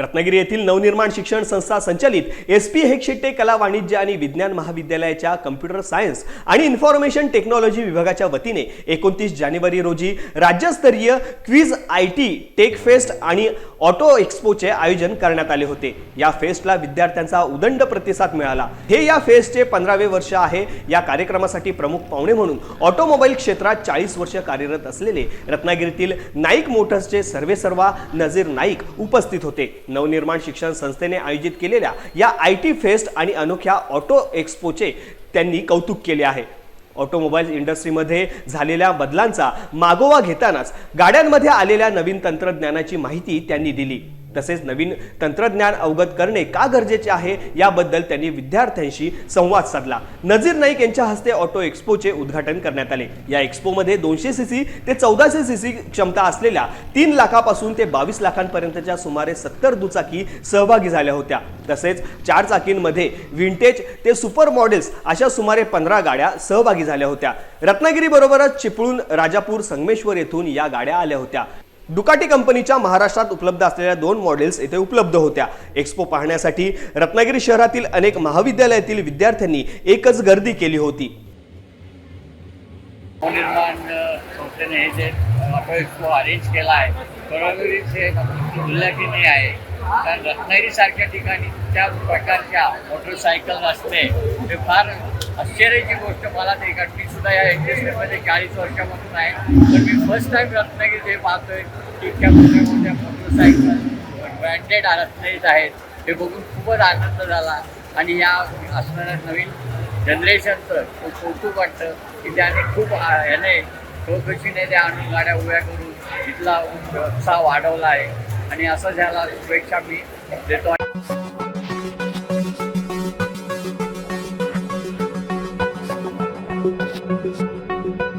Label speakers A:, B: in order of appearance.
A: रत्नागिरी येथील नवनिर्माण शिक्षण संस्था संचालित एस पी हेगशेट्टे कला वाणिज्य आणि विज्ञान महाविद्यालयाच्या कम्प्युटर सायन्स आणि इन्फॉर्मेशन टेक्नॉलॉजी विभागाच्या वतीने एकोणतीस जानेवारी रोजी राज्यस्तरीय quiz I T tech fest आणि ऑटो एक्स्पोचे आयोजन करण्यात आले होते. या फेस्टला विद्यार्थ्यांचा उदंड प्रतिसाद मिळाला. हे या फेस्टचे पंधरावे वर्ष आहे. या कार्यक्रमासाठी प्रमुख पाहुणे म्हणून ऑटोमोबाईल क्षेत्रात चाळीस वर्ष कार्यरत असलेले रत्नागिरीतील नाईक मोटर्सचे सर्वेसर्वा नजीर नाईक उपस्थित होते. नवनिर्माण शिक्षण संस्थेने आयोजित केलेल्या या आय टी फेस्ट आणि अनोख्या ऑटो एक्स्पोचे त्यांनी कौतुक केले आहे. ऑटोमोबाईल इंडस्ट्रीमध्ये झालेल्या बदलांचा मागोवा घेतानाच गाड्यांमध्ये आलेल्या नवीन तंत्रज्ञानाची माहिती त्यांनी दिली. तसेच नवीन तंत्रज्ञान अवगत करणे का गरजेचे आहे? याबद्दल त्यांनी विद्यार्थ्यांशी संवाद साधला. नजीर नाईक यांच्या हस्ते ऑटो एक्स्पोचे उद्घाटन करण्यात आले. या एक्स्पोमध्ये दोनशे सीसी ते चौदाशे सीसी क्षमता असलेल्या तीन लाखापासून ते बावीस लाखांपर्यंतच्या सुमारे सत्तर दुचाकी सहभागी झाल्या होत्या. तसेच चार चाकींमध्ये विंटेज ते सुपर मॉडेल्स अशा सुमारे पंधरा गाड्या सहभागी झाल्या होत्या. रत्नागिरीबरोबरच चिपळूण राजापूर संगमेश्वर येथून या गाड्या आल्या होत्या. डुकाटी कंपनीच्या महाराष्ट्रात उपलब्ध असलेल्या दोन मॉडेल्स येथे उपलब्ध होत्या. एक्स्पो पाहण्यासाठी रत्नागिरी शहरातील अनेक महाविद्यालयातील विद्यार्थ्यांनी एकच गर्दी केली होती.
B: निर्माण संस्थेने हे जे ऑटो एक्सपो अरेंज केला आहे बरोबरीच उल्लेखनीय आहे. कारण रत्नागिरीसारख्या ठिकाणी त्या प्रकारच्या मोटरसायकल असणे हे फार आश्चर्याची गोष्ट मला ते कारण सुद्धा या इंडस्ट्रीमध्ये चाळीस वर्षापासून आहे. तर मी फर्स्ट टाईम रत्नागिरी हे पाहतोय. इतक्या मोठ्या मोठ्या मोटरसायकल ब्रँडेड रत्नागिरीत आहेत. हे बघून खूपच आनंद झाला. आणि या असणाऱ्या नवीन जनरेशनचं खूप कौतुक वाटतं की त्याने खूप ह्याने याने चौकशीने त्या आणून गाड्या उभ्या करून तिथला उत्साह वाढवला आहे. आणि असं झाला शुभेच्छा मी देतो. thank you.